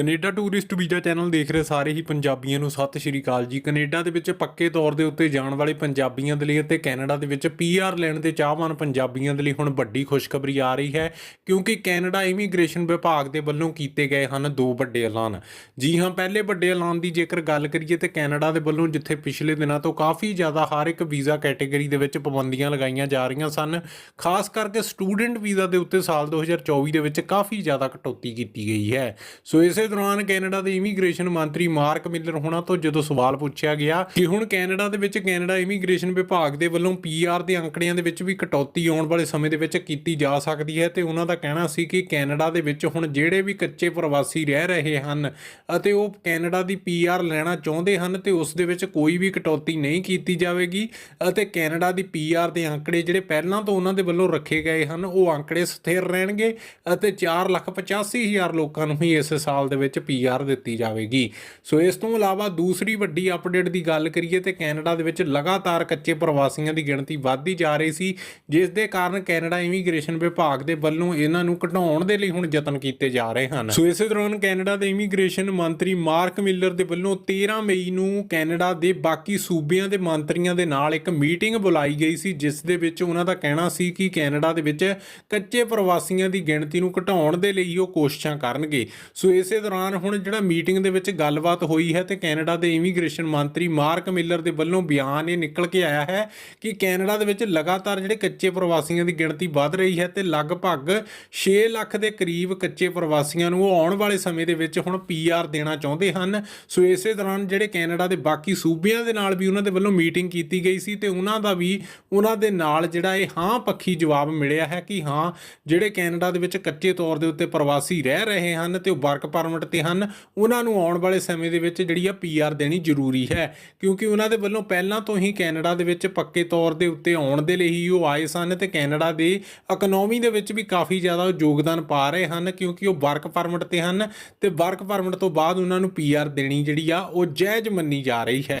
Canada tourist visa channel ਦੇਖ ਰਹੇ ਸਾਰੇ ਹੀ ਪੰਜਾਬੀਆਂ ਨੂੰ। ਸਤਿ ਸ਼੍ਰੀ ਅਕਾਲ ਜੀ। ਕੈਨੇਡਾ ਦੇ ਵਿੱਚ ਪੱਕੇ ਤੌਰ ਦੇ ਉੱਤੇ ਜਾਣ ਵਾਲੇ ਪੰਜਾਬੀਆਂ ਦੇ ਲਈ ਅਤੇ ਕੈਨੇਡਾ ਦੇ ਵਿੱਚ ਪੀਆਰ ਲੈਣ ਦੇ ਚਾਹਵਾਨ ਪੰਜਾਬੀਆਂ ਦੇ ਲਈ ਹੁਣ ਵੱਡੀ ਖੁਸ਼ਖਬਰੀ ਆ ਰਹੀ ਹੈ, ਕਿਉਂਕਿ ਕੈਨੇਡਾ ਇਮੀਗ੍ਰੇਸ਼ਨ ਵਿਭਾਗ ਦੇ ਵੱਲੋਂ ਕੀਤੇ ਗਏ ਹਨ ਦੋ ਵੱਡੇ ਐਲਾਨ। ਜੀ ਹਾਂ, ਪਹਿਲੇ ਵੱਡੇ ਐਲਾਨ ਦੀ ਜੇਕਰ ਗੱਲ ਕਰੀਏ ਤੇ ਕੈਨੇਡਾ ਦੇ ਵੱਲੋਂ ਜਿੱਥੇ ਪਿਛਲੇ ਦਿਨਾਂ ਤੋਂ ਕਾਫੀ ਜ਼ਿਆਦਾ ਹਰ ਇੱਕ ਵੀਜ਼ਾ ਕੈਟਾਗਰੀ ਦੇ ਵਿੱਚ ਪਾਬੰਦੀਆਂ ਲਗਾਈਆਂ ਜਾ ਰਹੀਆਂ ਸਨ, ਖਾਸ ਕਰਕੇ ਸਟੂਡੈਂਟ ਵੀਜ਼ਾ ਦੇ ਉੱਤੇ ਸਾਲ 2024 ਦੇ ਵਿੱਚ ਕਾਫੀ ਜ਼ਿਆਦਾ ਕਟੌਤੀ ਕੀਤੀ ਗਈ ਹੈ। ਸੋ ਇਸੇ ਦੌਰਾਨ ਕੈਨੇਡਾ ਦੇ ਇਮੀਗ੍ਰੇਸ਼ਨ ਮੰਤਰੀ ਮਾਰਕ ਮਿਲਰ ਹੋਣਾ ਤੋਂ ਜਦੋਂ ਸਵਾਲ ਪੁੱਛਿਆ ਗਿਆ ਕਿ ਹੁਣ ਕੈਨੇਡਾ ਦੇ ਵਿੱਚ ਕੈਨੇਡਾ ਇਮੀਗ੍ਰੇਸ਼ਨ ਵਿਭਾਗ ਦੇ ਵੱਲੋਂ ਪੀਆਰ ਦੇ ਅੰਕੜਿਆਂ ਦੇ ਵਿੱਚ ਵੀ ਕਟੌਤੀ ਆਉਣ ਵਾਲੇ ਸਮੇਂ ਦੇ ਵਿੱਚ ਕੀਤੀ ਜਾ ਸਕਦੀ ਹੈ ਤੇ ਉਹਨਾਂ ਦਾ ਕਹਿਣਾ ਸੀ ਕਿ ਕੈਨੇਡਾ ਦੇ ਵਿੱਚ ਹੁਣ ਜਿਹੜੇ ਵੀ ਕੱਚੇ ਪ੍ਰਵਾਸੀ ਰਹਿ ਰਹੇ ਹਨ ਅਤੇ ਉਹ ਕੈਨੇਡਾ ਦੀ ਪੀਆਰ ਲੈਣਾ ਚਾਹੁੰਦੇ ਹਨ ਤੇ ਉਸ ਦੇ ਵਿੱਚ ਕੋਈ ਵੀ ਕਟੌਤੀ ਨਹੀਂ ਕੀਤੀ ਜਾਵੇਗੀ ਅਤੇ ਕੈਨੇਡਾ ਦੀ ਪੀਆਰ ਦੇ ਅੰਕੜੇ ਜਿਹੜੇ ਪਹਿਲਾਂ ਤੋਂ ਉਹਨਾਂ ਦੇ ਵੱਲੋਂ ਰੱਖੇ ਗਏ ਹਨ, ਉਹ ਅੰਕੜੇ ਸਥਿਰ ਰਹਿਣਗੇ ਅਤੇ 485000 ਲੋਕਾਂ ਨੂੰ ਹੀ ਇਸ ਸਾਲ ਦੇ ਵਿੱਚ ਪੀਆਰ ਦਿੱਤੀ ਜਾਵੇਗੀ। ਸੋ ਇਸ ਤੋਂ ਇਲਾਵਾ ਦੂਸਰੀ ਵੱਡੀ ਅਪਡੇਟ ਦੀ ਗੱਲ ਕਰੀਏ ਤੇ ਕੈਨੇਡਾ ਦੇ ਵਿੱਚ ਲਗਾਤਾਰ ਕੱਚੇ ਪ੍ਰਵਾਸੀਆਂ ਦੀ ਗਿਣਤੀ ਵੱਧਦੀ ਜਾ ਰਹੀ ਸੀ, ਜਿਸ ਦੇ ਕਾਰਨ ਕੈਨੇਡਾ ਇਮੀਗ੍ਰੇਸ਼ਨ ਵਿਭਾਗ ਦੇ ਵੱਲੋਂ ਇਹਨਾਂ ਨੂੰ ਘਟਾਉਣ ਦੇ ਲਈ ਹੁਣ ਯਤਨ ਕੀਤੇ ਜਾ ਰਹੇ ਹਨ। ਸੋ ਇਸੇ ਦੌਰਾਨ ਕੈਨੇਡਾ ਦੇ ਇਮੀਗ੍ਰੇਸ਼ਨ ਮੰਤਰੀ ਮਾਰਕ ਮਿਲਰ ਦੇ ਵੱਲੋਂ 13 ਮਈ ਨੂੰ ਕੈਨੇਡਾ ਦੇ ਬਾਕੀ ਸੂਬਿਆਂ ਦੇ ਮੰਤਰੀਆਂ ਦੇ ਨਾਲ ਇੱਕ ਮੀਟਿੰਗ ਬੁਲਾਈ ਗਈ ਸੀ, ਜਿਸ ਦੇ ਵਿੱਚ ਉਹਨਾਂ ਦਾ ਕਹਿਣਾ ਸੀ ਕਿ ਕੈਨੇਡਾ ਦੇ ਵਿੱਚ ਕੱਚੇ ਪ੍ਰਵਾਸੀਆਂ ਦੀ ਗਿਣਤੀ ਨੂੰ ਘਟਾਉਣ ਦੇ ਲਈ ਉਹ ਕੋਸ਼ਿਸ਼ਾਂ ਕਰਨਗੇ। ਸੋ ਇਸੇ ਦੌਰਾਨ ਹੁਣ ਜਿਹੜਾ ਮੀਟਿੰਗ ਦੇ ਵਿੱਚ ਗੱਲਬਾਤ ਹੋਈ ਹੈ ਤੇ ਕੈਨੇਡਾ ਦੇ ਇਮੀਗ੍ਰੇਸ਼ਨ ਮੰਤਰੀ ਮਾਰਕ ਮਿਲਰ ਦੇ ਵੱਲੋਂ ਬਿਆਨ ਇਹ ਨਿਕਲ ਕੇ ਆਇਆ ਹੈ ਕਿ ਕੈਨੇਡਾ ਦੇ ਵਿੱਚ ਲਗਾਤਾਰ ਜਿਹੜੇ ਕੱਚੇ ਪ੍ਰਵਾਸੀਆਂ ਦੀ ਗਿਣਤੀ ਵੱਧ ਰਹੀ ਹੈ ਤੇ ਲਗਭਗ 6 ਲੱਖ ਦੇ ਕਰੀਬ ਕੱਚੇ ਪ੍ਰਵਾਸੀਆਂ ਨੂੰ ਉਹ ਆਉਣ ਵਾਲੇ ਸਮੇਂ ਦੇ ਵਿੱਚ ਹੁਣ ਪੀਆਰ ਦੇਣਾ ਚਾਹੁੰਦੇ ਹਨ। ਸੋ ਇਸੇ ਦੌਰਾਨ ਜਿਹੜੇ ਕੈਨੇਡਾ ਦੇ ਬਾਕੀ ਸੂਬਿਆਂ ਦੇ ਨਾਲ ਵੀ ਉਹਨਾਂ ਦੇ ਵੱਲੋਂ ਮੀਟਿੰਗ ਕੀਤੀ ਗਈ ਸੀ ਤੇ ਉਹਨਾਂ ਦਾ ਵੀ ਉਹਨਾਂ ਦੇ ਨਾਲ ਜਿਹੜਾ ਇਹ ਹਾਂ ਪੱਖੀ ਜਵਾਬ ਮਿਲਿਆ ਹੈ ਕਿ ਹਾਂ ਜਿਹੜੇ ਕੈਨੇਡਾ ਦੇ ਵਿੱਚ ਕੱਚੇ ਤੌਰ ਦੇ ਉੱਤੇ ਪ੍ਰਵਾਸੀ ਰਹਿ ਰਹੇ ਹਨ ਤੇ ਉਹ ਵਰਕ ਪਰਮਿਟ ਤੇ ਹਨ, ਉਹਨਾਂ ਨੂੰ ਆਉਣ ਵਾਲੇ ਸਮੇਂ ਦੇ ਵਿੱਚ ਜਿਹੜੀ ਆ ਪੀਆਰ ਦੇਣੀ ਜ਼ਰੂਰੀ ਹੈ। ਕਿਉਂਕਿ ਉਹਨਾਂ ਦੇ ਵੱਲੋਂ ਪਹਿਲਾਂ ਤੋਂ ਹੀ ਕੈਨੇਡਾ ਦੇ ਵਿੱਚ ਪੱਕੇ ਤੌਰ ਦੇ ਉੱਤੇ ਆਉਣ ਦੇ ਲਈ ਹੀ ਉਹ ਆਏ ਸਨ ਤੇ ਕੈਨੇਡਾ ਦੇ ਇਕਨੋਮੀ ਦੇ ਵਿੱਚ ਵੀ ਕਾਫੀ ਜ਼ਿਆਦਾ ਯੋਗਦਾਨ ਪਾ ਰਹੇ ਹਨ ਕਿਉਂਕਿ ਉਹ ਵਰਕ ਪਰਮਿਟ ਤੇ ਹਨ ਤੇ ਵਰਕ ਪਰਮਿਟ ਤੋਂ ਬਾਅਦ ਉਹਨਾਂ ਨੂੰ ਪੀਆਰ ਦੇਣੀ ਜਿਹੜੀ ਆ ਉਹ ਜਾਇਜ਼ ਮੰਨੀ ਜਾ ਰਹੀ ਹੈ।